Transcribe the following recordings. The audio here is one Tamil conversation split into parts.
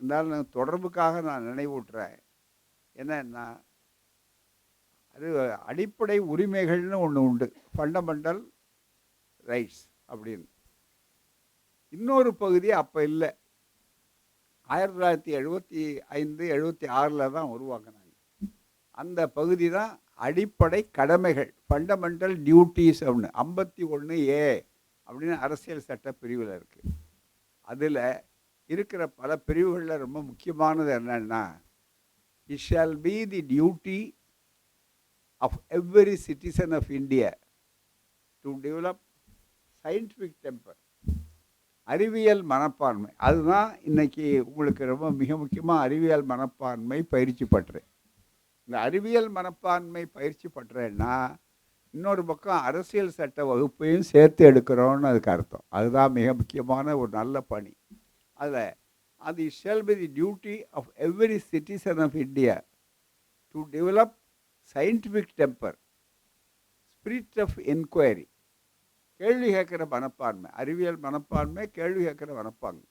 இருந்தாலும் தொடர்புக்காக நான் நினைவூட்டுறேன். என்னன்னா அது அடிப்படை உரிமைகள்னு ஒன்று உண்டு. ஃபண்டமெண்டல் ரைட்ஸ் அப்படின்னு. இன்னொரு பகுதி அப்போ இல்லை. ஆயிரத்தி தொள்ளாயிரத்தி எழுபத்தி ஐந்து எழுபத்தி ஆறில் தான் உருவாக்குனாங்க. அந்த பகுதி தான் அடிப்படை கடமைகள் ஃபண்டமெண்டல் டியூட்டிஸ் அப்படின்னு. ஐம்பத்தி ஒன்று ஏ அப்படின்னு அரசியல் சட்ட பிரிவில் இருக்குது அதில் இருக்கிற பல பிரிவுகளில் ரொம்ப முக்கியமானது என்னென்னா it shall be the duty of every citizen of India to develop scientific temper அறிவியல் மனப்பான்மை. அதுதான் இன்னைக்கு உங்களுக்கு ரொம்ப மிக முக்கியமாக அறிவியல் மனப்பான்மை பயிற்சி பற்றேன் இந்த அறிவியல் மனப்பான்மை பயிற்சி பற்றேன்னா இன்னொரு பக்கம் அரசியல் சட்ட வகுப்பையும் சேர்த்து எடுக்கிறோன்னு அதுக்கு அர்த்தம். அதுதான் மிக முக்கியமான ஒரு நல்ல பணி. அதில் அது shall be the duty of every citizen of India to develop scientific temper spirit of enquiry கேள்வி கேட்குற மனப்பான்மை அறிவியல் மனப்பான்மை கேள்வி கேட்குற மனப்பான்மை.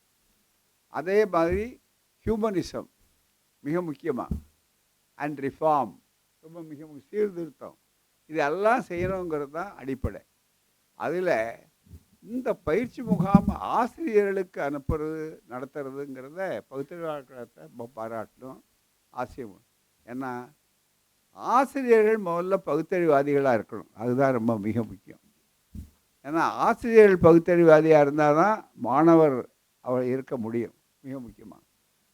அதே மாதிரி ஹியூமனிசம் மிக முக்கியமாக அண்ட் ரிஃபார்ம் ரொம்ப மிக சீர்திருத்தம். இதெல்லாம் செய்யணுங்கிறது தான் அடிப்படை. அதில் இந்த பயிற்சி முகாம் ஆசிரியர்களுக்கு அனுப்புறது நடத்துறதுங்கிறத பகுத்தறிவாளர்களை ரொம்ப பாராட்டணும் ஆசியம். ஏன்னா ஆசிரியர்கள் முதல்ல பகுத்தறிவாதிகளாக இருக்கணும். அதுதான் ரொம்ப மிக முக்கியம். ஏன்னா ஆசிரியர்கள் பகுத்தறிவாதியாக இருந்தால் தான் மாணவர் அவர் இருக்க முடியும். மிக முக்கியமாக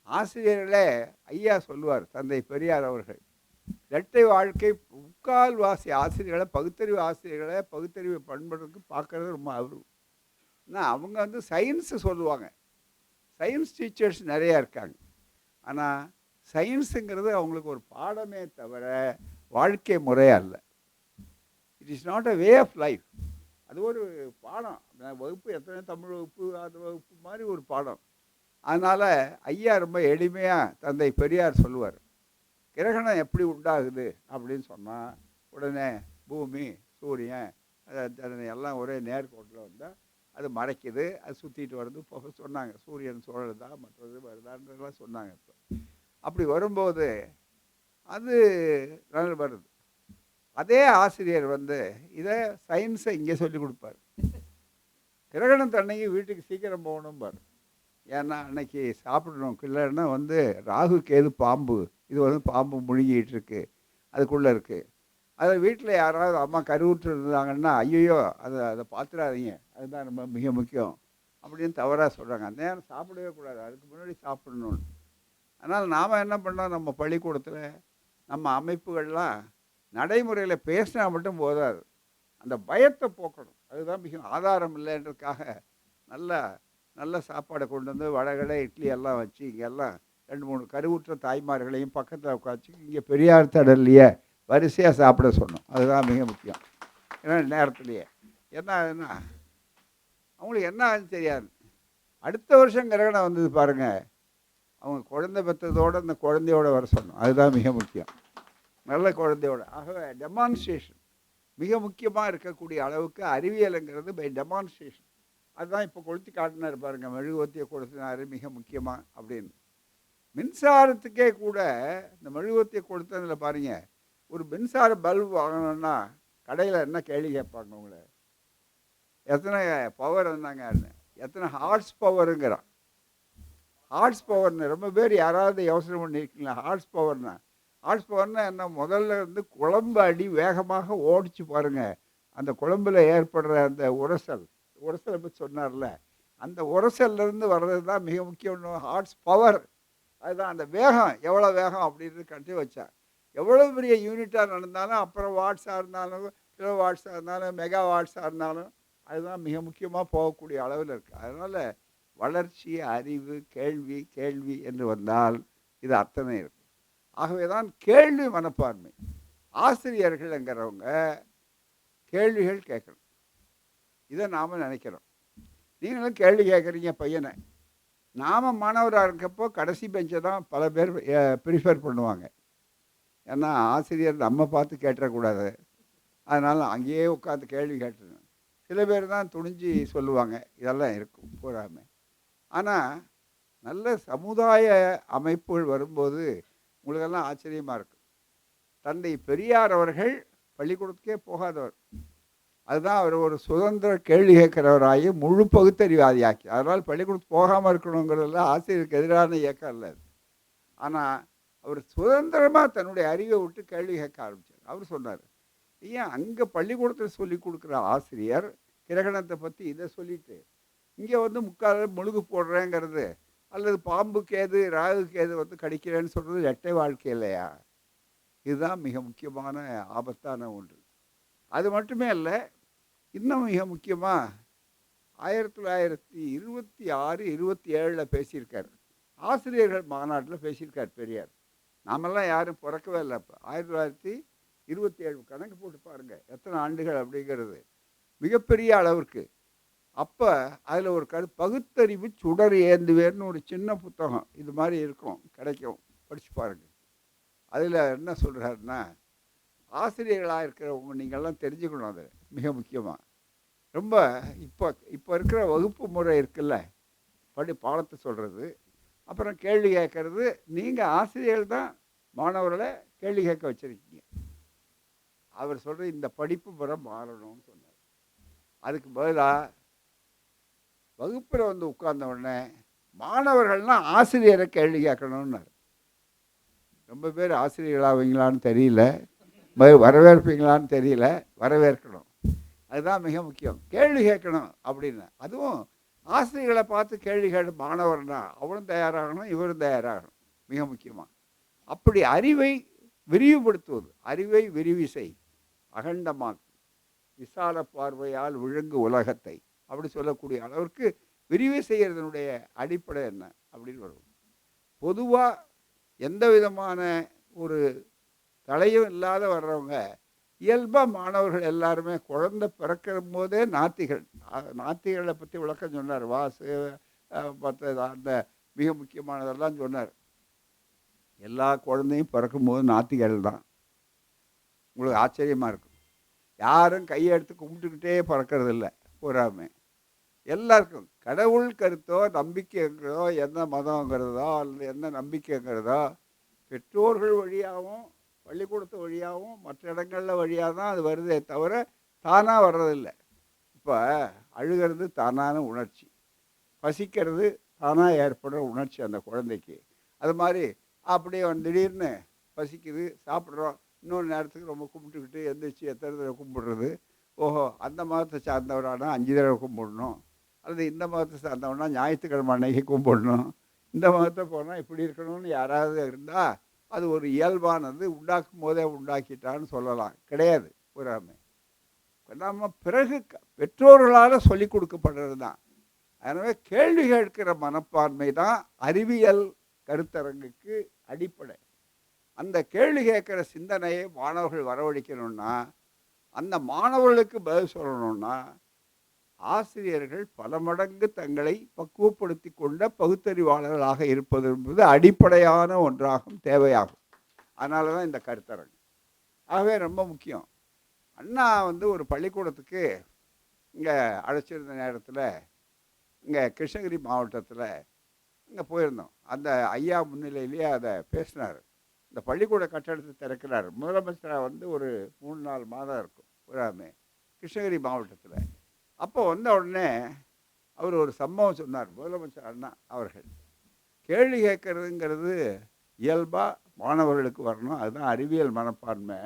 ஆசிரியர்களே ஐயா சொல்லுவார் தந்தை பெரியார் அவர்கள் இரட்டை வாழ்க்கை முக்கால்வாசி ஆசிரியர்களை பகுத்தறிவு ஆசிரியர்களை பகுத்தறிவு பண்படுறதுக்கு பார்க்குறது ரொம்ப அவரும் ஆனால் அவங்க வந்து சயின்ஸு சொல்லுவாங்க. சயின்ஸ் டீச்சர்ஸ் நிறையா இருக்காங்க. ஆனால் சயின்ஸுங்கிறது அவங்களுக்கு ஒரு பாடமே தவிர வாழ்க்கை முறை அல்ல. It is not a way of life அது ஒரு பாடம். வகுப்பு எத்தனை தமிழ் வகுப்பு அது வகுப்பு மாதிரி ஒரு பாடம். அதனால் ஐயா ரொம்ப எளிமையாக தந்தை பெரியார் சொல்லுவார். கிரகணம் எப்படி உண்டாகுது அப்படின்னு சொன்னால் உடனே பூமி சூரியன் அதனை எல்லாம் ஒரே நேர்கோட்டில் வந்தால் அது மறைக்குது அது சுற்றிட்டு வருது. போக சொன்னாங்க சூரியன் சுழலுதா மற்றது வருதான்றதெல்லாம் சொன்னாங்க இப்போ. அப்படி வரும்போது அது நல்ல வருது. அதே ஆசிரியர் வந்து இதை சயின்ஸை இங்கே சொல்லி கொடுப்பார். கிரகணம் தன்னைக்கு வீட்டுக்கு சீக்கிரம் போகணும் பாரு ஏன்னா அன்னைக்கு சாப்பிடணும். இல்லைன்னா வந்து ராகு கேது பாம்பு? இது வந்து பாம்பு முழுகிட்டு இருக்கு. அதுக்குள்ளே இருக்குது அதை வீட்டில் யாராவது அம்மா கருவுற்று இருந்தாங்கன்னா ஐயோ அதை அதை பார்த்துடாதீங்க அதுதான் ரொம்ப மிக முக்கியம். அப்படின்னு தவறாக சொல்கிறாங்க அந்த நேரம் சாப்பிடவே கூடாது. அதுக்கு முன்னாடி சாப்பிடணும்னு அதனால் நாம் என்ன பண்ணோம்? நம்ம பள்ளிக்கூடத்தில் நம்ம அமைப்புகள்லாம் நடைமுறையில் பேசினா மட்டும் போதாது. அந்த பயத்தை போக்கணும். அதுதான் மிக ஆதாரம் இல்லைன்றதுக்காக நல்ல நல்ல சாப்பாடை கொண்டு வந்து வடகடை இட்லி எல்லாம் வச்சு இங்கெல்லாம் ரெண்டு மூணு கருவுற்ற தாய்மார்களையும் பக்கத்தில் உட்காச்சு இங்கே பெரியார் தடல்லையே வரிசையாக சாப்பிட சொன்னோம். அதுதான் மிக முக்கியம். ஏன்னா நேரத்துலையே. என்ன ஆகுதுன்னா அவங்களுக்கு என்ன ஆகுதுன்னு தெரியாது. அடுத்த வருஷம் கிரகணம் வந்தது பாருங்கள் அவங்க குழந்தை பெற்றதோடு அந்த குழந்தையோட வர சொன்னோம். அதுதான் மிக முக்கியம். நல்ல குழந்தையோட. ஆகவே டெமான்ஸ்ட்ரேஷன் மிக முக்கியமாக இருக்கக்கூடிய அளவுக்கு அறிவியலுங்கிறது பை டெமான்ஸ்ட்ரேஷன் அதுதான் இப்போ கொளுத்தி காட்டினார் பாருங்கள் மெழுகுவத்தியை கொளுத்தினார் மிக முக்கியமாக அப்படின்னு. மின்சாரத்துக்கே கூட இந்த மெழுகுவத்தியை கொளுத்ததில் பாருங்கள் ஒரு மின்சார பல்பு வாங்கணும்னா கடையில் என்ன கேள்வி கேட்பாங்க உங்களை? எத்தனை பவர் இருந்தாங்க எத்தனை ஹார்ஸ் பவருங்கிறான் ஹார்ஸ் பவர்னு ரொம்ப பேர் யாராவது யோசனை பண்ணியிருக்கீங்களா ஹார்ஸ் பவர்னா ஹார்ஸ் பவர்னா என்ன? முதல்ல வந்து குழம்பு அடி வேகமாக ஓடிச்சு பாருங்க. அந்த குழம்புல ஏற்படுற அந்த உரசல் உரசலை பற்றி சொன்னார்ல. அந்த உரசல்லேருந்து வர்றது தான் மிக முக்கியம். ஹார்ஸ் பவர் அதுதான் அந்த வேகம். எவ்வளோ வேகம் அப்படின்றது கண்டு வச்சேன் எவ்வளோ பெரிய யூனிட்டாக நடந்தாலும் அப்புறம் வாட்ஸாக இருந்தாலும் கிலோ வாட்ஸாக இருந்தாலும் மெகா வாட்ஸாக இருந்தாலும் அதுதான் மிக முக்கியமாக போகக்கூடிய அளவில் இருக்குது அதனால் வளர்ச்சி அறிவு கேள்வி கேள்வி என்று வந்தால் இது அத்தனை இருக்கும் ஆகவே தான் கேள்வி மனப்பான்மை. ஆசிரியர்கள்ங்கிறவங்க கேள்விகள் கேட்கணும். இதை நாம் நினைக்கிறோம் நீங்களும் கேள்வி கேட்குறீங்க பையனை. நாம் மாணவராக இருக்கப்போ கடைசி பெஞ்சை தான் பல பேர் ப்ரிஃபர் பண்ணுவாங்க. ஏன்னா ஆசிரியர் நம்ம பார்த்து கேட்டுறக்கூடாது. அதனால் அங்கேயே உட்காந்து கேள்வி கேட்டுருங்க சில பேர் தான் துணிஞ்சு சொல்லுவாங்க இதெல்லாம் இருக்கும் பூராமே ஆனால் நல்ல சமுதாய அமைப்புகள் வரும்போது உங்களுக்கெல்லாம் ஆச்சரியமாக இருக்கும். தந்தை பெரியார் அவர்கள் பள்ளிக்கூடத்துக்கே போகாதவர். அதுதான் அவர் ஒரு சுதந்திர கேள்வி கேட்குறவராகி முழு பகுத்தறிவாதியாக்கி அதனால் பள்ளிக்கூடத்துக்கு போகாமல் இருக்கணுங்கிறதெல்லாம் ஆசிரியருக்கு எதிரான இயக்கம் இல்லை அது. ஆனால் அவர் சுதந்திரமாக தன்னுடைய அறிவை விட்டு கேள்வி கேட்க ஆரம்பித்தார் அவர் சொன்னார் ஏன் அங்கே பள்ளிக்கூடத்தில் சொல்லி கொடுக்குற ஆசிரியர் கிரகணத்தை பற்றி இதை சொல்லிட்டு இங்கே வந்து முக்கால் முழுகு போடுறேங்கிறது அல்லது பாம்பு கேது ராகு கேது வந்து கடிக்கிறேன்னு சொல்கிறது எட்டை வாழ்க்கை இல்லையா? இதுதான் மிக முக்கியமான ஆபத்தான ஒன்று. அது மட்டுமே இல்லை இன்னும் மிக முக்கியமாக ஆயிரத்தி தொள்ளாயிரத்தி இருபத்தி ஆறு இருபத்தி ஏழில் பேசியிருக்கார். ஆசிரியர்கள் மாநாட்டில் பேசியிருக்கார் பெரியார். நாமெல்லாம் யாரும் பிறக்கவே இல்லை இப்போ ஆயிரத்தி தொள்ளாயிரத்தி இருபத்தி ஏழு கணக்கு போட்டு பாருங்கள் எத்தனை ஆண்டுகள் அப்படிங்கிறது. மிகப்பெரிய அளவிற்கு. அப்போ அதில் ஒரு கரு பகுத்தறிவு சுடர் ஏந்துவேர்னு ஒரு சின்ன புத்தகம் இது மாதிரி இருக்கும் கிடைக்கும். படித்து பாருங்கள் அதில் என்ன சொல்கிறாருன்னா ஆசிரியர்களாக இருக்கிறவங்க நீங்கள்லாம் தெரிஞ்சுக்கணும் அது மிக முக்கியமாக ரொம்ப இப்போ இப்போ இருக்கிற வகுப்பு முறை இருக்குல்ல படி பாடத்தை சொல்கிறது அப்புறம் கேள்வி கேட்கறது நீங்கள் ஆசிரியர்கள் தான் மாணவர்களை கேள்வி கேட்க வச்சுருக்கீங்க. அவர் சொல்கிற இந்த படிப்பு முறை மாறணும்னு சொன்னார். அதுக்கு பதிலாக வகுப்பில் வந்து உட்கார்ந்த உடனே மாணவர்கள்லாம் ஆசிரியரை கேள்வி கேட்கணும்னார். ரொம்ப பேர் ஆசிரியர்களாவீங்களான்னு தெரியல. வரவேற்பீங்களான்னு தெரியல. வரவேற்கணும். அதுதான் மிக முக்கியம். கேள்வி கேட்கணும் அப்படின்னு. அதுவும் ஆசிரியர்களை பார்த்து கேள்வி கேட்டு மாணவர்னா அவரும் தயாராகணும் இவரும் தயாராகணும். மிக முக்கியமாக அப்படி அறிவை விரிவுபடுத்துவது அறிவை விரிவிசை அகண்டமாக்கு விசால பார்வையால் விழுங்கு உலகத்தை அப்படி சொல்லக்கூடிய அளவிற்கு விரிவு செய்கிறதனுடைய அடிப்படை என்ன? அப்படின்னு வரும் பொதுவாக எந்த விதமான ஒரு தலையும் இல்லாத வர்றவங்க இயல்பாக மாணவர்கள் எல்லாருமே குழந்தை பிறக்கிற போதே நாத்திகள் நாத்திகளை பற்றி விளக்கம் சொன்னார். வாசு மற்ற அந்த மிக முக்கியமானதெல்லாம் சொன்னார். எல்லா குழந்தையும் பிறக்கும்போது நாத்திகள் தான். உங்களுக்கு ஆச்சரியமாக இருக்கும். யாரும் கையை எடுத்து கும்பிட்டுக்கிட்டே பிறக்கிறது இல்லை பூராமே. எல்லாருக்கும் கடவுள் கருத்தோ நம்பிக்கைங்கிறதோ என்ன மதங்கிறதோ அல்லது என்ன நம்பிக்கைங்கிறதோ பெற்றோர்கள் வழியாகவும் பள்ளிக்கூடத்து வழியாகவும் மற்ற இடங்களில் வழியாக தான் அது வருதே தவிர தானாக வர்றதில்லை. இப்போ அழுகிறது தானான உணர்ச்சி. பசிக்கிறது தானாக ஏற்படுற உணர்ச்சி அந்த குழந்தைக்கு. அது மாதிரி அப்படியே வந்து திடீர்னு பசிக்குது சாப்பிட்றோம். இன்னொரு நேரத்துக்கு ரொம்ப கும்பிட்டுக்கிட்டு எந்திரிச்சு எத்தனை தடவை கும்பிடுறது? ஓஹோ அந்த மதத்தை சார்ந்தவரானா அஞ்சு தடவை கும்பிடணும். அல்லது இந்த மதத்தை சார்ந்தவனா ஞாயிற்றுக்கிழமை அன்னைக்கு கும்பிடணும். இந்த மதத்தை போனால் இப்படி இருக்கணும்னு யாராவது இருந்தால் அது ஒரு இயல்பானது உண்டாக்கும் போதே உண்டாக்கிட்டான்னு சொல்லலாம். கிடையாது பொறாமை. நம்ம பிறகு பெற்றோர்களால் சொல்லிக் கொடுக்கப்படுறது தான். எனவே கேள்வி கேட்கிற மனப்பான்மை தான் அறிவியல் கருத்தரங்குக்கு அடிப்படை. அந்த கேள்வி கேட்குற சிந்தனையை மாணவர்கள் வரவழைக்கணும்னா அந்த மாணவர்களுக்கு பதில் சொல்லணும்னா ஆசிரியர்கள் பல மடங்கு தங்களை பக்குவப்படுத்தி கொண்ட பகுத்தறிவாளர்களாக இருப்பது என்பது அடிப்படையான ஒன்றாகும் தேவையாகும். அதனால தான் இந்த கருத்தரங்கு. ஆகவே ரொம்ப முக்கியம். அண்ணா வந்து ஒரு பள்ளிக்கூடத்துக்கு இங்கே அழைச்சிருந்த நேரத்தில் இங்கே கிருஷ்ணகிரி மாவட்டத்தில் இங்கே போயிருந்தோம். அந்த ஐயா முன்னிலையிலேயே அதை பேசினார். இந்த பள்ளிக்கூட கட்டடத்தை திறக்கிறார். முதலமைச்சராக வந்து ஒரு மூணு நாலு மாதம் இருக்கும். பூராமே கிருஷ்ணகிரி மாவட்டத்தில். அப்போ வந்த உடனே அவர் ஒரு சம்பவம் சொன்னார் முதலமைச்சர் அண்ணா அவர்கள். கேள்வி கேட்கறதுங்கிறது இயல்பாக மாணவர்களுக்கு வரணும். அதுதான் அறிவியல் மனப்பான்மை.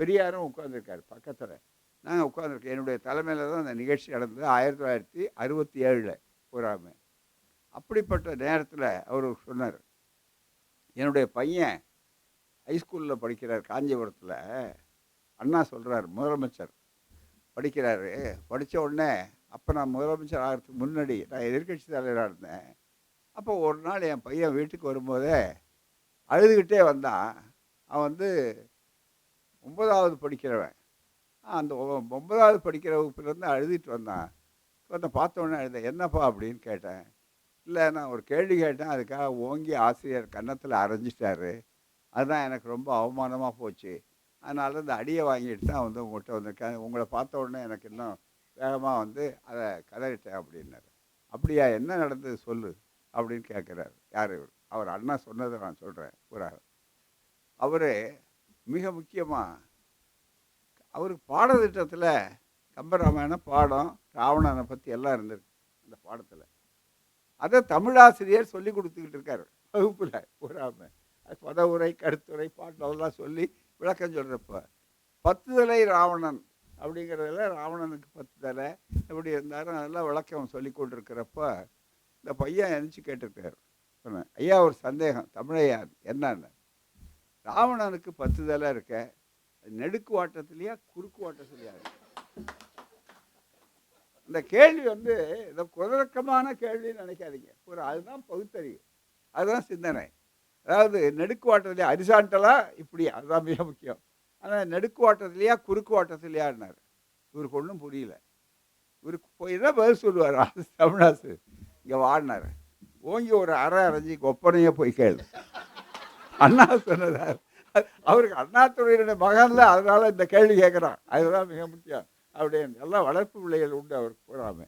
பெரியாரும் உட்காந்துருக்கார் பக்கத்தில். நாங்கள் உட்காந்துருக்கோம் என்னுடைய தலைமையில் தான் அந்த நிகழ்ச்சி நடந்தது ஆயிரத்தி தொள்ளாயிரத்தி அறுபத்தி ஏழில் பூராமே அப்படிப்பட்ட நேரத்தில் அவர் சொன்னார் என்னுடைய பையன் ஹைஸ்கூலில் படிக்கிறார் காஞ்சிபுரத்தில். அண்ணா சொல்கிறார் முதலமைச்சர் படிக்கிறாரு. படித்த உடனே அப்போ நான் முதலமைச்சர் ஆகிறதுக்கு முன்னாடி நான் எதிர்க்கட்சி தலைவராக இருந்தேன். அப்போ ஒரு நாள் என் பையன் வீட்டுக்கு வரும்போதே அழுதுகிட்டே வந்தான். அவன் வந்து ஒன்பதாவது படிக்கிறவன். அந்த ஒன்பதாவது படிக்கிற வகுப்புலேருந்து அழுதுட்டு வந்தான். வந்து பார்த்த உடனே அழுதேன் என்னப்பா? அப்படின்னு கேட்டேன். இல்லை நான் ஒரு கேள்வி கேட்டேன். அதுக்காக ஓங்கி ஆசிரியர் கன்னத்தில் அரைஞ்சிட்டாரு. அதுதான் எனக்கு ரொம்ப அவமானமாக போச்சு. அதனால இந்த அடியை வாங்கிட்டு தான் வந்து உங்கள்கிட்ட வந்திருக்கேன். உங்களை பார்த்த உடனே எனக்கு இன்னும் வேகமாக வந்து அதை கதறிட்டேன் அப்படின்னாரு. அப்படியா என்ன நடந்தது சொல்லு அப்படின்னு கேட்குறாரு. யார்? இவர் அவர் அண்ணா சொன்னதை நான் சொல்கிறேன் பூரா அவர் மிக முக்கியமாக அவருக்கு பாடத்திட்டத்தில் கம்பராமாயணம் பாடம் ராவணனை பற்றி எல்லாம் இருந்திருக்கு அந்த பாடத்தில். அதை தமிழாசிரியர் சொல்லி கொடுத்துக்கிட்டு இருக்கார். வகுப்பில். பூராம பதவுரை கருத்துரை பாட்டெல்லாம் சொல்லி விளக்கம் சொல்கிறப்ப பத்து தலை ராவணன் அப்படிங்கிறதுல ராவணனுக்கு பத்து தலை எப்படி இருந்தாலும் அதெல்லாம் விளக்கம் சொல்லி கொண்டிருக்கிறப்ப இந்த பையன் எழுச்சி கேட்டிருக்காரு. சொன்னேன் ஐயா ஒரு சந்தேகம் தமிழையா என்னன்னு? ராவணனுக்கு பத்து தலை இருக்க நெடுக்கு வாட்டத்திலையா குறுக்கு வாட்டத்துலையா இருக்கு. இந்த கேள்வி வந்து இந்த குதர்க்கமான கேள்வின்னு நினைக்காதீங்க. ஒரு அதுதான் பகுத்தறிவு. அதுதான் சிந்தனை. அதாவது நெடுக்கு வாட்டத்திலேயே அரிசாண்டலா இப்படி அதுதான் மிக முக்கியம். ஆனால் நெடுக்கு வாட்டத்திலையா குறுக்கு வாட்டத்திலையான்னாரு இவருக்கு ஒன்றும் புரியல. இவருக்கு போய் தான் பதில் சொல்லுவார். தமிழாசு. இங்கே வாடினார். ஓங்கி ஒரு அரை அரைஞ்சி ஒப்பனையே போய் கேளு. அண்ணா சொன்னதார் அவருக்கு அண்ணாத்துறையினுடைய மகன்ல அதனால இந்த கேள்வி கேட்குறான் அதுதான் மிக முக்கியம். அப்படின்னு. எல்லாம் வளர்ப்பு பிள்ளைகள் உண்டு அவருக்கு பூராமே.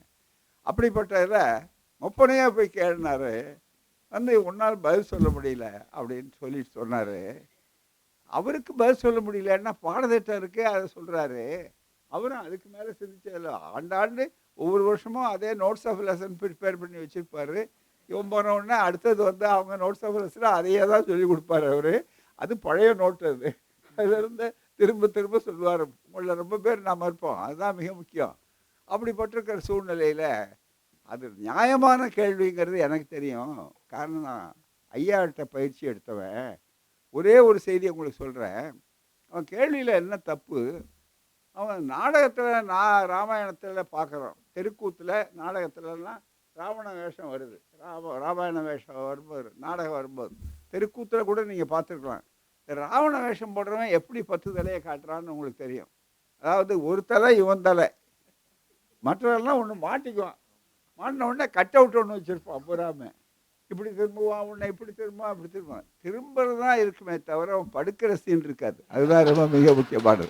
அப்படிப்பட்ட இதில் ஒப்பனையாக போய் கேளுனாரு. வந்து உன்னால் பதில் சொல்ல முடியல அப்படின்னு சொல்லிட்டு சொன்னார். அவருக்கு பதில் சொல்ல முடியலன்னா பாடத்திட்டம் இருக்கு அதை சொல்கிறாரு அவரும் அதுக்கு மேலே சிந்திச்சதில்ல ஆண்டாண்டு ஒவ்வொரு வருஷமும் அதே நோட்ஸ் ஆஃப் லெசன் ப்ரிப்பேர் பண்ணி வச்சுருப்பார். இவன் போனவுடனே அடுத்தது வந்து அவங்க நோட்ஸ் ஆஃப் லெசன் அதையே தான் சொல்லி கொடுப்பாரு அவர். அது பழைய நோட்டு அது. அதுலேருந்து திரும்ப திரும்ப சொல்லுவார். உங்களில் ரொம்ப பேர் நாம் இருப்போம். அதுதான் மிக முக்கியம். அப்படிப்பட்டிருக்கிற சூழ்நிலையில் அது நியாயமான கேள்விங்கிறது எனக்கு தெரியும். காரணம் நான் ஐயாட்ட பயிற்சி எடுத்தவன். ஒரே ஒரு செய்தி உங்களுக்கு சொல்கிறேன் அவன் கேள்வியில் என்ன தப்பு? அவன் நாடகத்தில் நான் ராமாயணத்தில் பார்க்குறோம் தெருக்கூத்தில் நாடகத்துலலாம் ராவண வேஷம் வருது. ராம ராமாயண வேஷம் வரும்போது நாடகம் வரும்போது. தெருக்கூத்தில் கூட நீங்கள் பார்த்துருக்கலாம் இந்த ராவண வேஷம் போடுறவன் எப்படி பத்து தலையை காட்டுறான்னு உங்களுக்கு தெரியும். அதாவது ஒரு தலை இவன் தலை. மற்றவெல்லாம் ஒன்று மாட்டிக்குவான். மாட்டின உடனே கட் அவுட் ஒன்று வச்சுருப்பான் பூராம இப்படி திரும்புவான் உன்னை இப்படி திரும்புவான் இப்படி திரும்புவான். திரும்புறது தான் இருக்குமே தவிர அவன் படுக்கிற சீன் இருக்காது. அதுதான் ரொம்ப மிக முக்கியமானது.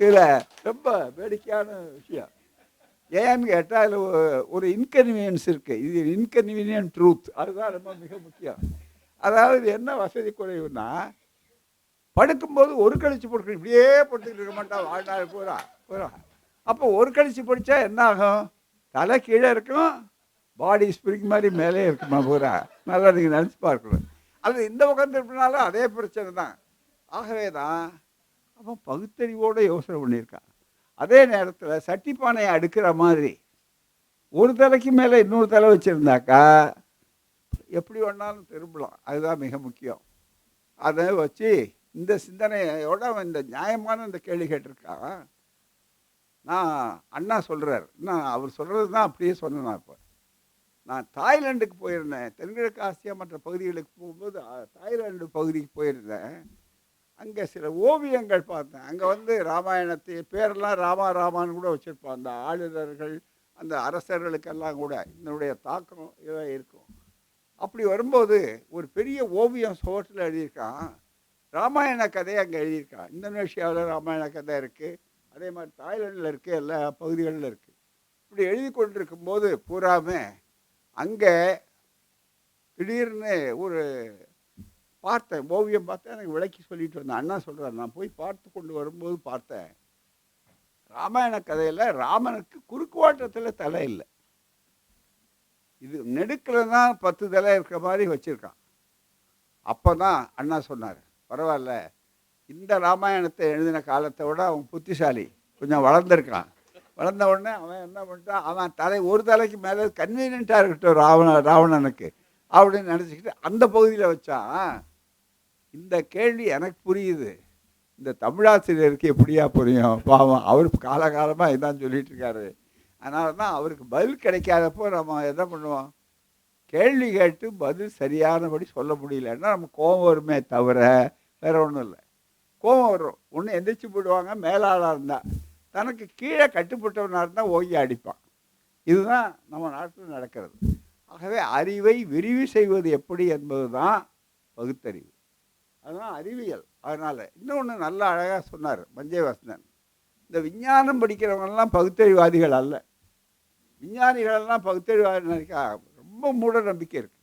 இதில் ரொம்ப வேடிக்கையான விஷயம். ஏன்னு கேட்டால் அதில் ஒரு இன்கன்வீனியன்ஸ் இருக்குது இது இன்கன்வீனியன்ட் ட்ரூத் அதுதான் ரொம்ப மிக முக்கியம். அதாவது என்ன வசதி குறைவுன்னா படுக்கும்போது ஒரு கழிச்சு போட்டு இப்படியே போட்டுக்கிட்டு இருக்க மாட்டான். வாழ்நாள் பூரா. பூரா. அப்போ ஒரு கழிச்சு படித்தா என்ன ஆகும்? தலை கீழே இருக்கும் பாடி ஸ்பிரிங் மாதிரி மேலே இருக்குமா பூரா? நல்லா நீங்கள் நினச்சி பார்க்கணும். அது இந்த பக்கம் திருப்பினாலும் அதே பிரச்சனை தான். ஆகவே தான் அவன் பகுத்தறிவோடு யோசனை பண்ணியிருக்கான். அதே நேரத்தில் சட்டி பானையை அடுக்கிற மாதிரி ஒரு தலைக்கு மேலே இன்னொரு தலை வச்சுருந்தாக்கா எப்படி வேணாலும் திரும்பலாம். அதுதான் மிக முக்கியம். அதை வச்சு இந்த சிந்தனையோட அவன் இந்த நியாயமான இந்த கேள்வி கேட்டிருக்கான். நான் அண்ணா சொல்கிறார் நான் அவர் சொல்கிறது தான் அப்படியே சொன்னேன் நான் இப்போ. நான் தாய்லாண்டுக்கு போயிருந்தேன். தென்கிழக்கு ஆசியா மற்ற பகுதிகளுக்கு போகும்போது தாய்லாண்டு தாய்லாந்து பகுதிக்கு போயிருந்தேன். அங்கே சில ஓவியங்கள் பார்த்தேன். அங்கே வந்து ராமாயணத்தை பேரெல்லாம் ராமா ராமான்னு கூட வச்சுருப்பான். அந்த ஆளுநர்கள் அந்த அரசர்களுக்கெல்லாம் கூட இதனுடைய தாக்கம் இதாக இருக்கும். அப்படி வரும்போது ஒரு பெரிய ஓவியம் சுவற்றில் எழுதியிருக்கான். ராமாயண கதையை அங்கே எழுதியிருக்கான். இந்தோனேஷியாவில் ராமாயண கதை இருக்குது அதே மாதிரி தாய்லாண்டில் இருக்குது எல்லா பகுதிகளில் இருக்குது இப்படி எழுதி கொண்டிருக்கும்போது பூராமே அங்கே திடீர்னு ஒரு பார்த்தேன் ஓவியம் பார்த்தேன் எனக்கு விளக்கி சொல்லிட்டு வந்தேன் அண்ணா சொல்கிறார் நான் போய் பார்த்து கொண்டு வரும்போது பார்த்தேன். ராமாயண கதையில் ராமனுக்கு குறுக்குவாட்டத்தில் தலை இல்லை. இது நெடுக்கில் தான் பத்து தலை இருக்கிற மாதிரி வச்சுருக்கான். அப்போ தான் அண்ணா சொன்னார் பரவாயில்ல இந்த ராமாயணத்தை எழுதின காலத்தை விட அவன் புத்திசாலி. கொஞ்சம் வளர்ந்துருக்கான் வளர்ந்த உடனே அவன் என்ன பண்ணிட்டான்? அவன் தலை ஒரு தலைக்கு மேலே கன்வீனியண்ட்டாக இருக்கட்டும் ராவண ராவணனுக்கு அப்படின்னு நினச்சிக்கிட்டு அந்த பகுதியில் வச்சான். இந்த கேள்வி எனக்கு புரியுது. இந்த தமிழாசிரியருக்கு எப்படியா புரியும்? பாவம் அவர் காலகாலமாக இதான் சொல்லிட்டு இருக்காரு. அதனால தான் அவருக்கு பதில் கிடைக்காதப்போ நம்ம என்ன பண்ணுவோம்? கேள்வி கேட்டு பதில் சரியானபடி சொல்ல முடியலன்னா நம்ம கோபம் வருமே தவிர வேற ஒன்றும் இல்லை. கோபம் வரும். ஒன்று எந்திரிச்சு போடுவாங்க மேலாளாக இருந்தால் தனக்கு கீழே கட்டுப்பட்டவனாக இருந்தால் ஓங்கி அடிப்பான். இதுதான் நம்ம நாட்டில் நடக்கிறது. ஆகவே அறிவை விரிவு செய்வது எப்படி என்பது தான் பகுத்தறிவு. அதுதான் அறிவியல். அதனால் இன்னொன்று நல்லா அழகாக சொன்னார் மஞ்சை வாசனன் இந்த விஞ்ஞானம் படிக்கிறவங்கெல்லாம் பகுத்தறிவாதிகள் அல்ல. விஞ்ஞானிகளெல்லாம் பகுத்தறிவாதி நினைக்க ரொம்ப மூட நம்பிக்கை இருக்குது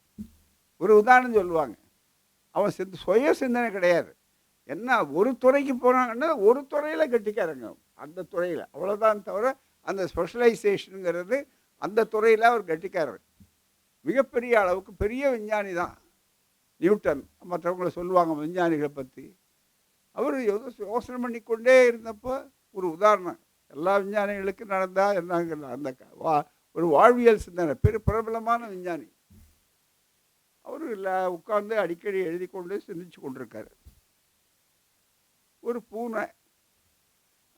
ஒரு உதாரணம் சொல்லுவாங்க. அவன் சிந்த சுய சிந்தனை கிடையாது. என்ன ஒரு துறைக்கு போனாங்கன்னா ஒரு துறையில் கட்டிக்காரங்க அந்த துறையில். அவ்வளோதான் தவிர அந்த ஸ்பெஷலைசேஷனுங்கிறது அந்த துறையில் அவர் கட்டிக்காரர். மிகப்பெரிய அளவுக்கு பெரிய விஞ்ஞானி தான். நியூட்டன். மற்றவங்கள சொல்லுவாங்க விஞ்ஞானிகளை பற்றி அவர் ஏதோ யோசனை பண்ணிக்கொண்டே இருந்தப்போ ஒரு உதாரணம். எல்லா விஞ்ஞானிகளுக்கும் நடந்தா என்னங்கிற அந்த க- வா ஒரு வாழ்வியல் சிந்தனை. பெரு பிரபலமான விஞ்ஞானி. அவர் இல்லை உட்கார்ந்து அடிக்கடி எழுதி கொண்டு சிந்திச்சு கொண்டிருக்காரு. ஒரு பூனை.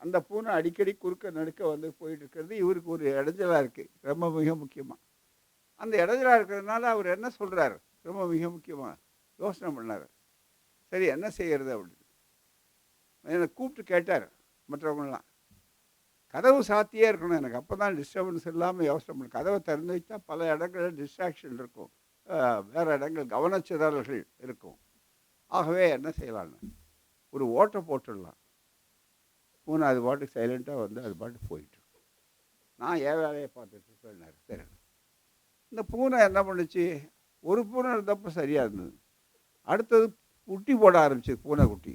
அந்த பூனை அடிக்கடி குறுக்க நடுக்க வந்து போயிட்டு இருக்கிறது. இவருக்கு ஒரு இடைஞ்சலாக இருக்குது ரொம்ப மிக முக்கியமாக அந்த இடைஞ்சலாக இருக்கிறதுனால அவர் என்ன சொல்கிறாரு ரொம்ப மிக முக்கியமாக யோசனை பண்ணார். சரி என்ன செய்கிறது அப்படின்னு. என்னை கூப்பிட்டு கேட்டார் மற்றவங்களாம் கதவு சாத்தியே இருக்கணும். எனக்கு அப்போ தான் டிஸ்டர்பன்ஸ் இல்லாமல் யோசனை பண்ண. கதவை திறந்து வச்சா பல இடங்களில் டிஸ்ட்ராக்ஷன் இருக்கும். வேறு இடங்கள் கவனச்சிதறல்கள் இருக்கும். ஆகவே என்ன செய்யலான்னு ஒரு ஓட்டை போட்டுடலாம். பூனை அது பாட்டுக்கு சைலண்ட்டாக வந்து அது பாட்டுக்கு போயிட்டு நான் என் வேலையை பார்த்துட்டு இருப்பேன்னாரு சரி இந்த பூனை என்ன பண்ணுச்சு? ஒரு பூனை இருந்தப்போ சரியாக இருந்தது. அடுத்தது குட்டி போட ஆரம்பிச்சு பூனைக்குட்டி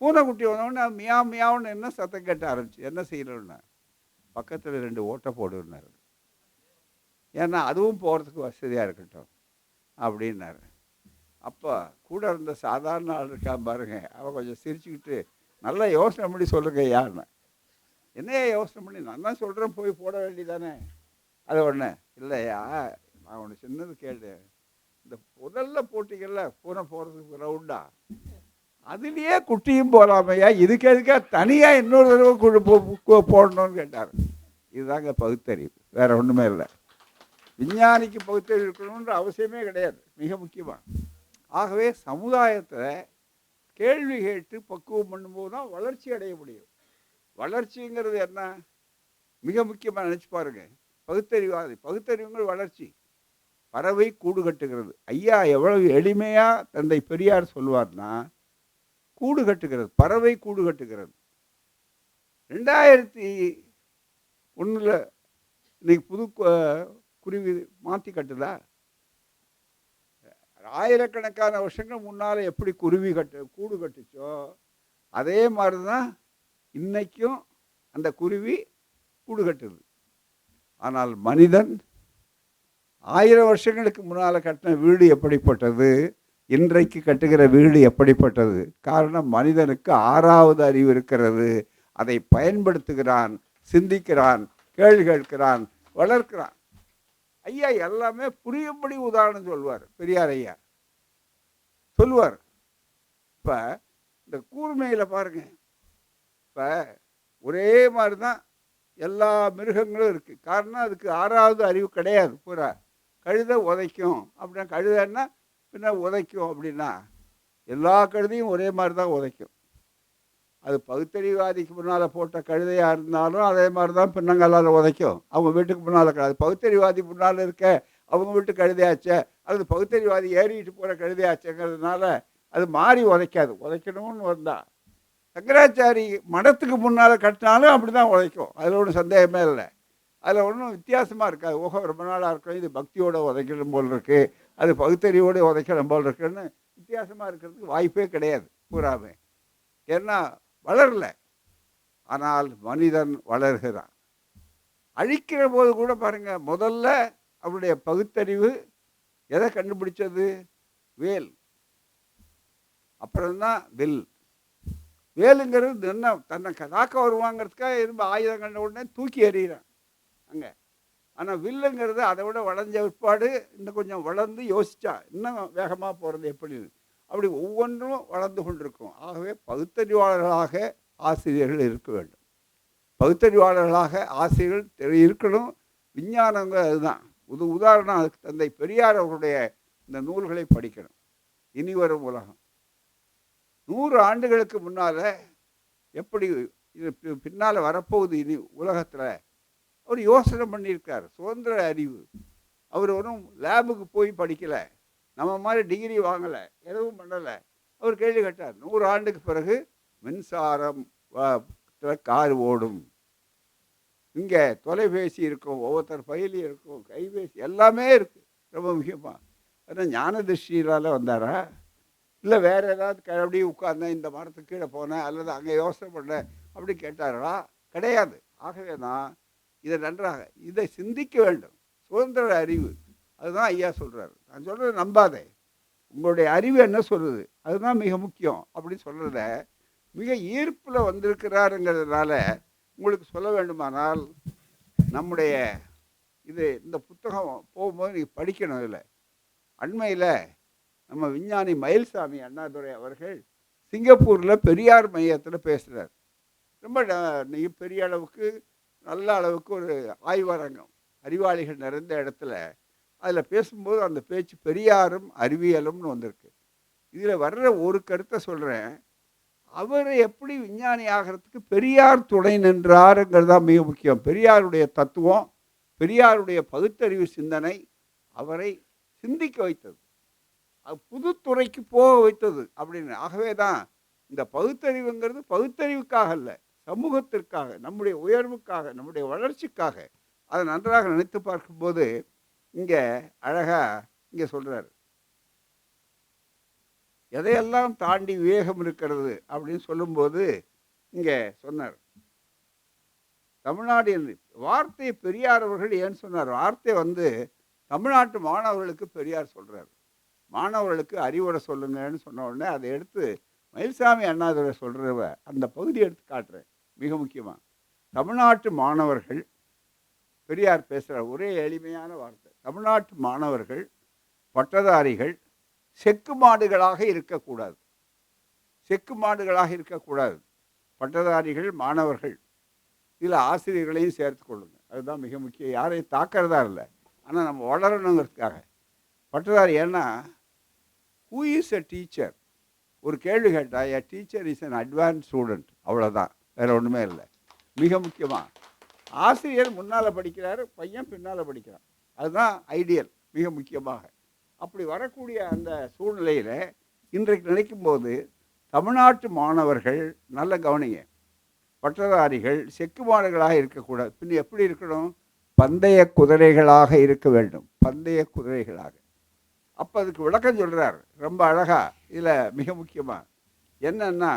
பூனைக்குட்டி வந்தோடனே அது மியா மியாவுன்னு என்ன சத்தம் கேட்ட ஆரம்பிச்சு என்ன செய்யணும்னா? பக்கத்தில் ரெண்டு ஓட்டை போடுனாரு ஏன்னா அதுவும் போகிறதுக்கு வசதியாக இருக்கட்டும் அப்படின்னாரு. அப்போ கூட இருந்த சாதாரண ஆள் இருக்கான் பாருங்க. அவன் கொஞ்சம் சிரிச்சுக்கிட்டு நல்லா யோசனை பண்ணி சொல்லுங்க யாருன்னு. என்னையா யோசனை பண்ணி? நான் தான் சொல்கிறேன் போய் போட வேண்டியதானே. அது ஒன்று இல்லையா? நான் ஒன்று சின்னது கேளு. இந்த முதல்ல போட்டிகளில் பூனை போகிறதுக்கு ரவுண்டா அதுலேயே குட்டியும் போகலாமையா இதுக்கு எதுக்காக தனியாக இன்னொரு தடவை குழு போ- போடணும்னு கேட்டார். இதுதாங்க பகுத்தறிவு. வேறு ஒன்றுமே இல்லை. விஞ்ஞானிக்கு பகுத்தறிவு இருக்கணுன்ற அவசியமே கிடையாது. மிக முக்கியமாக ஆகவே சமுதாயத்தில் கேள்வி கேட்டு பக்குவம் பண்ணும்போது தான் வளர்ச்சி அடைய முடியும். வளர்ச்சிங்கிறது என்ன? மிக முக்கியமாக நினச்சி பாருங்க. பகுத்தறிவாதி. பகுத்தறிவுங்கிற வளர்ச்சி. பறவை கூடு கட்டுகிறது. ஐயா எவ்வளவு எளிமையாக தந்தை பெரியார் சொல்வார்னா கூடு கட்டுகிறது. பறவை கூடு கட்டுகிறது. ரெண்டாயிரத்தி ஒன்றில் இன்னைக்கு புது குருவி மாற்றி கட்டுதா? ஆயிரக்கணக்கான வருஷங்கள் முன்னால் எப்படி குருவி கட்டு கூடு கட்டுச்சோ அதே மாதிரி தான் இன்றைக்கும் அந்த குருவி கூடு கட்டுது. ஆனால் மனிதன் ஆயிரம் வருஷங்களுக்கு முன்னால் கட்டின வீடு எப்படிப்பட்டது? இன்றைக்கு கட்டுகிற வீடு எப்படிப்பட்டது? காரணம் மனிதனுக்கு ஆறாவது அறிவு இருக்கிறது. அதை பயன்படுத்துகிறான் சிந்திக்கிறான் கேள்வி கேட்கிறான் வளர்க்கிறான். ஐயா எல்லாமே புரியும்படி உதாரணம் சொல்லுவார் பெரியார் ஐயா. சொல்லுவார். இப்போ இந்த கூர்மையில் பாருங்க. இப்போ ஒரே மாதிரி தான் எல்லா மிருகங்களும் இருக்குது காரணம் அதுக்கு ஆறாவது அறிவு கிடையாது. பூரா கழுத உதைக்கும். அப்படின்னா கழுதைன்னா பின்ன உதைக்கும் அப்படின்னா எல்லா கழுதையும் ஒரே மாதிரி தான் உதைக்கும். அது பகுத்தறிவாதிக்கு முன்னால் போட்ட கழுதையாக இருந்தாலும் அதே மாதிரி தான் பின்னங்களால் உதைக்கும். அவங்க வீட்டுக்கு முன்னால் அது பகுத்தறிவாதி முன்னால் இருக்க அவங்க வீட்டு கழுதையாச்சே அல்லது பகுத்தறிவாதி ஏறிட்டு போகிற கழுதையாச்சேங்கிறதுனால அது மாறி உதைக்காது. உதைக்கணும்னு வந்தால் சங்கராச்சாரி மடத்துக்கு முன்னால் கட்டினாலும் அப்படி தான் உதைக்கும். அதில் ஒன்றும் சந்தேகமே இல்லை. அதில் ஒன்றும் வித்தியாசமாக இருக்காது. ஓஹோ ரொம்ப நாளாக இருக்கும் இது பக்தியோடு உதைக்கணும் போல் இருக்குது அது பகுத்தறிவோடு உதைக்கணும் போல் இருக்குன்னு வித்தியாசமாக இருக்கிறதுக்கு வாய்ப்பே கிடையாது பூராமே. ஏன்னா வளரல. ஆனால் மனிதன் வளர்கிறான். அழிக்கிற போது கூட பாருங்க முதல்ல அவருடைய பகுத்தறிவு எதை கண்டுபிடிச்சது? வேல். அப்புறம்தான் வில். வேலுங்கிறது என்ன தன்னை தாக்க வருவாங்கிறதுக்காக இருந்து ஆயுதம் கண்ட உடனே தூக்கி எறிகிறான் அங்கே. ஆனால் வில்லுங்கிறது அதை விட வளைஞ்ச விற்பாடு இன்னும் கொஞ்சம் வளர்ந்து யோசிச்சா இன்னும் வேகமாக போகிறது எப்படின்னு அப்படி ஒவ்வொன்றும் வளர்ந்து கொண்டிருக்கும். ஆகவே பகுத்தறிவாளர்களாக ஆசிரியர்கள் இருக்க வேண்டும். பகுத்தறிவாளர்களாக ஆசிரியர்கள் இருக்கணும். விஞ்ஞானங்க அதுதான். உது உதாரணம் அதுக்கு தந்தை பெரியார் அவருடைய இந்த நூல்களை படிக்கணும். இனி வரும் உலகம். நூறு ஆண்டுகளுக்கு முன்னால் எப்படி இது பின்னால் வரப்போகுது இனி உலகத்தில்? அவர் யோசனை பண்ணியிருக்கார். சுதந்திர அறிவு. அவர் ஒன்றும் லேபுக்கு போய் படிக்கலை. நம்ம மாதிரி டிகிரி வாங்கலை எதுவும் பண்ணலை. அவர் கேள்வி கேட்டார் நூறு ஆண்டுக்கு பிறகு மின்சாரம் கார் ஓடும். இங்கே தொலைபேசி இருக்கும் ஒவ்வொருத்தர் பயிலி இருக்கும் கைபேசி எல்லாமே இருக்குது ரொம்ப முக்கியமாக ஆனால் ஞான வந்தாரா? இல்லை வேறு ஏதாவது கிளம்பி உட்கார்ந்தேன் இந்த மரத்துக்கு கீழே போனேன் அல்லது அங்கே யோசனை பண்ணேன் அப்படி கேட்டாரா? கிடையாது. ஆகவே தான் இதை நன்றாக இதை சிந்திக்க வேண்டும். சுதந்திர அறிவு. அதுதான் ஐயா சொல்கிறார் நான் சொல்கிறது நம்பாதே. உங்களுடைய அறிவு என்ன சொல்லுது? அதுதான் மிக முக்கியம் அப்படின்னு சொல்கிறத மிக ஈர்ப்பில் வந்திருக்கிறாருங்கிறதுனால உங்களுக்கு சொல்ல வேண்டுமானால் நம்முடைய இது இந்த புத்தகம் போகும்போது நீங்கள் படிக்கணும் இதில். அண்மையில் நம்ம விஞ்ஞானி மயில்சாமி அண்ணாதுரை அவர்கள் சிங்கப்பூரில் பெரியார் மையத்தில் பேசுகிறார் ரொம்ப ந- பெரிய அளவுக்கு நல்ல அளவுக்கு ஒரு ஆய்வரங்கம் அறிவாளிகள் நிறைந்த இடத்துல அதில் பேசும்போது அந்த பேச்சு பெரியாரும் அறிவியலும்னு வந்திருக்கு. இதில் வர்ற ஒரு கருத்தை சொல்கிறேன் அவர் எப்படி விஞ்ஞானி ஆகிறதுக்கு பெரியார் துணை நின்றாருங்கிறது தான் மிக முக்கியம். பெரியாருடைய தத்துவம் பெரியாருடைய பகுத்தறிவு சிந்தனை அவரை சிந்திக்க வைத்தது. அது புதுத்துறைக்கு போக வைத்தது அப்படின்னு. ஆகவே தான் இந்த பகுத்தறிவுங்கிறது பகுத்தறிவுக்காக அல்ல சமூகத்திற்காக நம்முடைய உயர்வுக்காக நம்முடைய வளர்ச்சிக்காக. அதை நன்றாக நினைத்து பார்க்கும்போது இங்கே அழகாக இங்கே சொல்கிறார் எதையெல்லாம் தாண்டி விவேகம் இருக்கிறது? அப்படின்னு சொல்லும்போது இங்கே சொன்னார். தமிழ்நாடு என்று வார்த்தை பெரியார் அவர்கள் ஏன் சொன்னார்? வார்த்தை வந்து தமிழ்நாட்டு மாணவர்களுக்கு பெரியார் சொல்கிறார் மாணவர்களுக்கு அறிவுரை சொல்லுங்கன்னு சொன்ன உடனே அதை எடுத்து மயில்சாமி அண்ணாதுரை சொல்கிறவ அந்த பகுதி எடுத்து காட்டுறேன் மிக முக்கியமாக தமிழ்நாட்டு மாணவர்கள் பெரியார் பேசுகிற ஒரே எளிமையான வார்த்தை. தமிழ்நாட்டு மாணவர்கள் பட்டதாரிகள் செக்கு மாடுகளாக இருக்கக்கூடாது. செக்கு மாடுகளாக இருக்கக்கூடாது. பட்டதாரிகள் மாணவர்கள் இதில் ஆசிரியர்களையும் சேர்த்து கொள்ளுங்கள். அதுதான் மிக முக்கியம். யாரையும் தாக்கிறதா இல்லை. ஆனால் நம்ம வளரணுங்கிறதுக்காக. பட்டதாரி ஏன்னா ஹூ இஸ் எ டீச்சர் ஒரு கேள்வி கேட்டால் a teacher is an advance student அவ்வளோதான் வேறு ஒன்றுமே இல்லை. மிக முக்கியமாக ஆசிரியர் முன்னால் படிக்கிறாரு பையன் பின்னால் படிக்கிறான். அதுதான் ஐடியல் மிக முக்கியமாக. அப்படி வரக்கூடிய அந்த சூழ்நிலையில் இன்றைக்கு நினைக்கும்போது தமிழ்நாட்டு மாணவர்கள் நல்ல கவனிங்க. பட்டதாரிகள் செக்கு மாடுகளாக இருக்கக்கூடாது. பின் எப்படி இருக்கணும்? பந்தய குதிரைகளாக இருக்க வேண்டும். பந்தய குதிரைகளாக. அப்போ அதுக்கு விளக்கம் சொல்கிறார் ரொம்ப அழகாக இதில் மிக முக்கியமாக என்னன்னா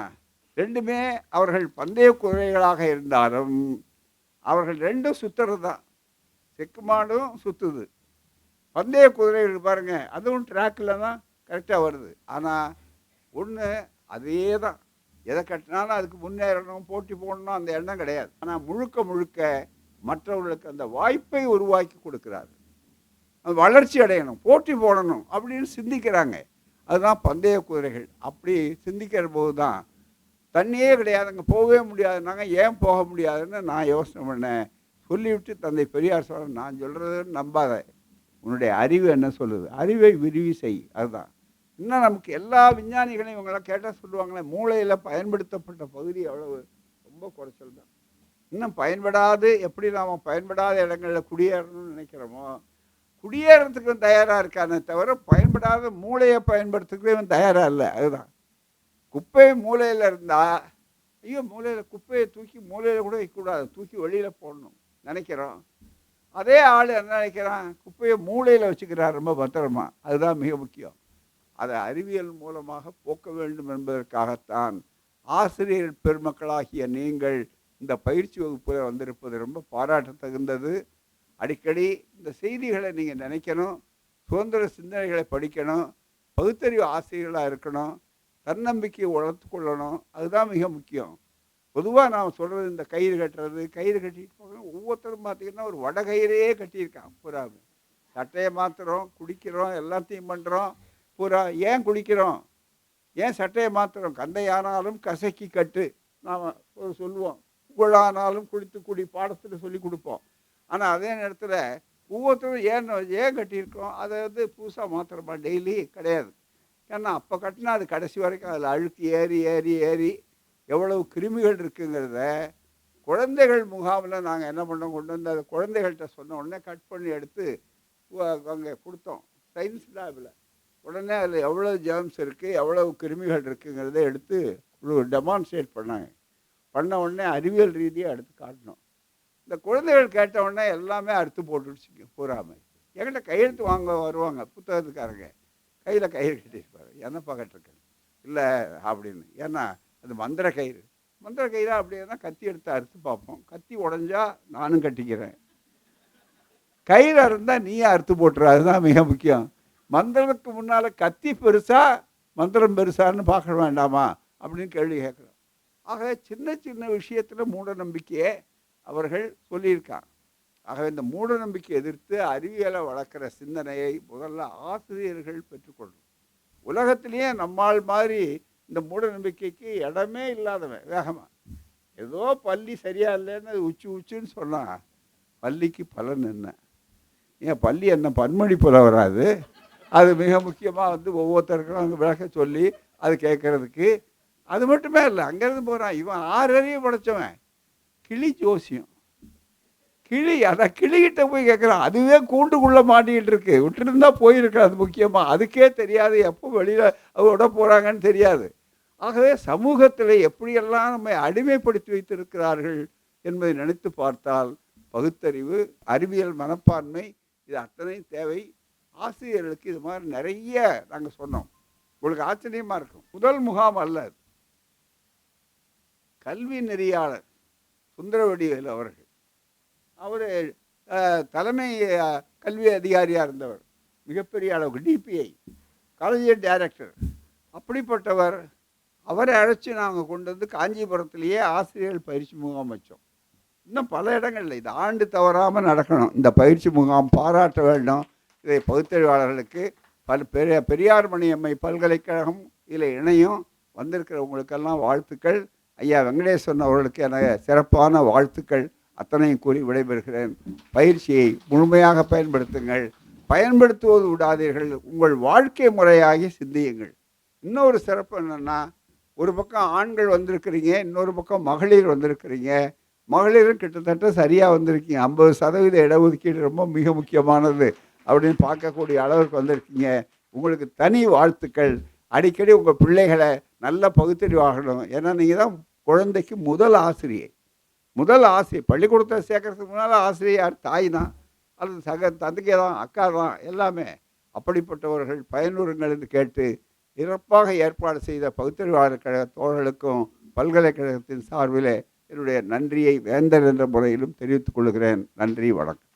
ரெண்டுமே அவர்கள் பந்தய குதிரைகளாக இருந்தாலும் அவர்கள் ரெண்டும் சுற்றுறது தான். செக்கு மாடும் சுற்றுது பந்தய குதிரைகள் பாருங்கள் அதுவும் ட்ராக்கில் தான் கரெக்டாக வருது. ஆனால் ஒன்று அதே தான் எதை கட்டினாலும் அதுக்கு முன்னேறணும் போட்டி போடணும் அந்த எண்ணம் கிடையாது. ஆனால் முழுக்க முழுக்க மற்றவர்களுக்கு அந்த வாய்ப்பை உருவாக்கி கொடுக்குறாரு. அது வளர்ச்சி அடையணும் போட்டி போடணும் அப்படின்னு சிந்திக்கிறாங்க. அதுதான் பந்தய குதிரைகள். அப்படி சிந்திக்கிற போது தான் தண்ணியே கிடையாதுங்க. போகவே முடியாதுன்னாங்க. ஏன் போக முடியாதுன்னு நான் யோசனை பண்ணேன். சொல்லிவிட்டு தந்தை பெரியார் சொல்ற நான் சொல்கிறத நம்பாத. உன்னுடைய அறிவு என்ன சொல்லுது? அறிவை விரிவி செய். அதுதான். இன்னும் நமக்கு எல்லா விஞ்ஞானிகளையும் இவங்களாம் கேட்டால் சொல்லுவாங்களே மூளையில் பயன்படுத்தப்பட்ட பகுதி அவ்வளவு ரொம்ப குறைச்சல் தான். இன்னும் பயன்படாது எப்படி நாம் பயன்படாத இடங்களில் குடியேறணும்னு நினைக்கிறோமோ குடியேறதுக்கு தயாராக இருக்கானே தவிர பயன்படாத மூளையை பயன்படுத்துறதுக்கு இவன் தயாராக இல்லை. அதுதான். குப்பை மூலையில் இருந்தால் ஐயோ மூலையில் குப்பையை தூக்கி மூலையில் கூட வைக்கக்கூடாது. தூக்கி வெளியில் போடணும். நினைக்கிறோம். அதே ஆள் என்ன நினைக்கிறான்? குப்பையை மூளையில் வச்சுக்கிறார் ரொம்ப பத்திரமா. அதுதான் மிக முக்கியம். அதை அறிவியல் மூலமாக போக்க வேண்டும் என்பதற்காகத்தான் ஆசிரியர் பெருமக்களாகிய நீங்கள் இந்த பயிற்சி வகுப்பில் வந்திருப்பது ரொம்ப பாராட்ட தகுந்தது அடிக்கடி இந்த செய்திகளை நீங்கள் நினைக்கணும் சுதந்திர சிந்தனைகளை படிக்கணும் பகுத்தறிவு ஆசிரியர்களாக இருக்கணும் தன்னம்பிக்கையை வளர்த்து கொள்ளணும். அதுதான் மிக முக்கியம். பொதுவாக நான் சொல்கிறது இந்த கயிறு கட்டுறது கயிறு கட்டிட்டு போகிறோம் ஒவ்வொருத்தரும் பார்த்தீங்கன்னா ஒரு வடகயிறே கட்டியிருக்கான் பூராவும் சட்டையை மாற்றுறோம் குடிக்கிறோம் எல்லாத்தையும் பண்ணுறோம் பூரா ஏன் குடிக்கிறோம்? ஏன் சட்டையை மாற்றுறோம் கந்தையானாலும் கசக்கி கட்டு. நாம் சொல்லுவோம் புகழானாலும் குடித்து குடி பாடத்தில் சொல்லி கொடுப்போம். ஆனால் அதே நேரத்தில் ஒவ்வொருத்தரும் ஏன் ஏன் கட்டியிருக்கோம்? அதை வந்து புதுசாக மாத்திரமா டெய்லி கிடையாது. ஏன்னா அப்போ கட்டினா அது கடைசி வரைக்கும் அதில் அழுக்கு ஏறி ஏறி ஏறி எவ்வளவு கிருமிகள் இருக்குங்கிறத குழந்தைகள் முகாமில் நாங்கள் என்ன பண்ணோம்? கொண்டு வந்து அதை குழந்தைகள்கிட்ட சொன்ன உடனே கட் பண்ணி எடுத்து அங்கே கொடுத்தோம். சயின்ஸ் லேபில் உடனே அதில் எவ்வளோ ஜேர்ம்ஸ் இருக்குது எவ்வளவு கிருமிகள் இருக்குங்கிறத எடுத்து டெமான்ஸ்ட்ரேட் பண்ணாங்க. பண்ண உடனே அறிவியல் ரீதியாக எடுத்து காட்டினோம். இந்த குழந்தைகள் கேட்ட உடனே எல்லாமே அறுத்து போட்டுடுச்சு பூராமல் என்கிட்ட கையெழுத்து வாங்க வருவாங்க புத்தகத்துக்காரங்க. கையில் கையெழுத்து கட்டியிருப்பார். என்னப்பா கட்டிருக்கேன்? இல்லை அப்படின்னு. ஏன்னா அது மந்திர கயிறு. மந்திர கயிறா தான் கத்தி எடுத்து அறுத்து பார்ப்போம். கத்தி உடஞ்சா நானும் கட்டிக்கிறேன். கயிறு இருந்தால் நீயே அறுத்து போட்டுரு. அதுதான் மிக முக்கியம். மந்திரத்துக்கு முன்னால் கத்தி பெருசா மந்திரம் பெருசான்னு பார்க்க வேண்டாமா அப்படின்னு கேள்வி கேட்குறோம். ஆக சின்ன சின்ன விஷயத்தில் மூட நம்பிக்கையை அவர்கள் சொல்லியிருக்காங்க. ஆகவே இந்த மூட நம்பிக்கை எதிர்த்து அறிவியலை வளர்க்குற சிந்தனையை முதல்ல ஆசிரியர்கள் பெற்றுக்கொள்ளும் உலகத்திலேயே நம்மால் மாதிரி இந்த மூட நம்பிக்கைக்கு இடமே இல்லாதவன் வேகமாக ஏதோ பள்ளி சரியா இல்லைன்னு உச்சி உச்சின்னு சொன்னான் பள்ளிக்கு பலன் என்ன? ஏன் பள்ளி என்ன பன்மொழி போல வராது? அது மிக முக்கியமாக வந்து ஒவ்வொருத்தருக்கும் அங்கே விளக்க சொல்லி அது கேட்குறதுக்கு. அது மட்டுமே இல்லை அங்கேருந்து போகிறான் இவன் ஆறறிவு படைச்சவன். கிளி ஜோசியம். கிளி அதான் கிளிகிட்ட போய் கேட்குறான். அதுவே கூண்டுக்குள்ளே மாட்டிக்கிட்டு இருக்கு. விட்டுருந்தா போயிருக்கு அது முக்கியமாக அதுக்கே தெரியாது எப்போ வெளியில் விட போகிறாங்கன்னு தெரியாது. ஆகவே சமூகத்தில் எப்படியெல்லாம் நம்மை அடிமைப்படுத்தி வைத்திருக்கிறார்கள் என்பதை நினைத்து பார்த்தால் பகுத்தறிவு அறிவியல் மனப்பான்மை இது அத்தனையும் தேவை. ஆசிரியர்களுக்கு இது மாதிரி நிறைய நாங்கள் சொன்னோம். உங்களுக்கு ஆச்சரியமாக இருக்கும். முதல் முகாம் அல்ல கல்வி நெறியாளர் சுந்தரவடிவேல் அவர்கள். அவர் தலைமை கல்வி அதிகாரியாக இருந்தவர். மிகப்பெரிய அளவுக்கு டிபிஐ காலேஜ் டைரக்டர் அப்படிப்பட்டவர் அவரை அழைச்சி நாங்கள் கொண்டு வந்து காஞ்சிபுரத்திலேயே ஆசிரியர்கள் பயிற்சி முகாம் வச்சோம். இன்னும் பல இடங்களில் இது ஆண்டு தவறாமல் நடக்கணும். இந்த பயிற்சி முகாம் பாராட்ட வேண்டும். இதை பகுத்தறிவாளர்களுக்கு பல பெரிய பெரியார் மணியம்மை பல்கலைக்கழகம் இதில் இணையும் வந்திருக்கிறவங்களுக்கெல்லாம் வாழ்த்துக்கள். ஐயா வெங்கடேஸ்வரன் அவர்களுக்கு என சிறப்பான வாழ்த்துக்கள். அத்தனையும் கூறி விடைபெறுகிறேன். பயிற்சியை முழுமையாக பயன்படுத்துங்கள். பயன்படுத்துவது விடாதீர்கள். உங்கள் வாழ்க்கை முறையாகி சிந்தியுங்கள். இன்னொரு சிறப்பு என்னென்னா ஒரு பக்கம் ஆண்கள் வந்திருக்கிறீங்க இன்னொரு பக்கம் மகளிர் வந்திருக்கிறீங்க. மகளிரும் கிட்டத்தட்ட சரியாக வந்திருக்கீங்க. ஐம்பது சதவீத இடஒதுக்கீடு ரொம்ப மிக முக்கியமானது அப்படின்னு பார்க்கக்கூடிய அளவுக்கு வந்திருக்கீங்க. உங்களுக்கு தனி வாழ்த்துக்கள். அடிக்கடி உங்கள் பிள்ளைகளை நல்ல பகுத்தறிவாகணும் ஏன்னா நீங்கள் தான் குழந்தைக்கு முதல் ஆசிரியை. முதல் ஆசிரியர் பள்ளிக்கூடத்தை சேர்க்கறதுக்கு முன்னால் ஆசிரியர் தாய் தான். அல்லது சக தந்தைக்கே தான் அக்கா தான் எல்லாமே. அப்படிப்பட்டவர்கள் பயனுறுங்கள் என்று கேட்டு சிறப்பாக ஏற்பாடு செய்த பகுத்தறிவாளர் கழக தோழர்களுக்கும் பல்கலைக்கழகத்தின் சார்பில் என்னுடைய நன்றியை வேந்தர் என்ற முறையிலும் தெரிவித்துக் கொள்கிறேன். நன்றி வணக்கம்.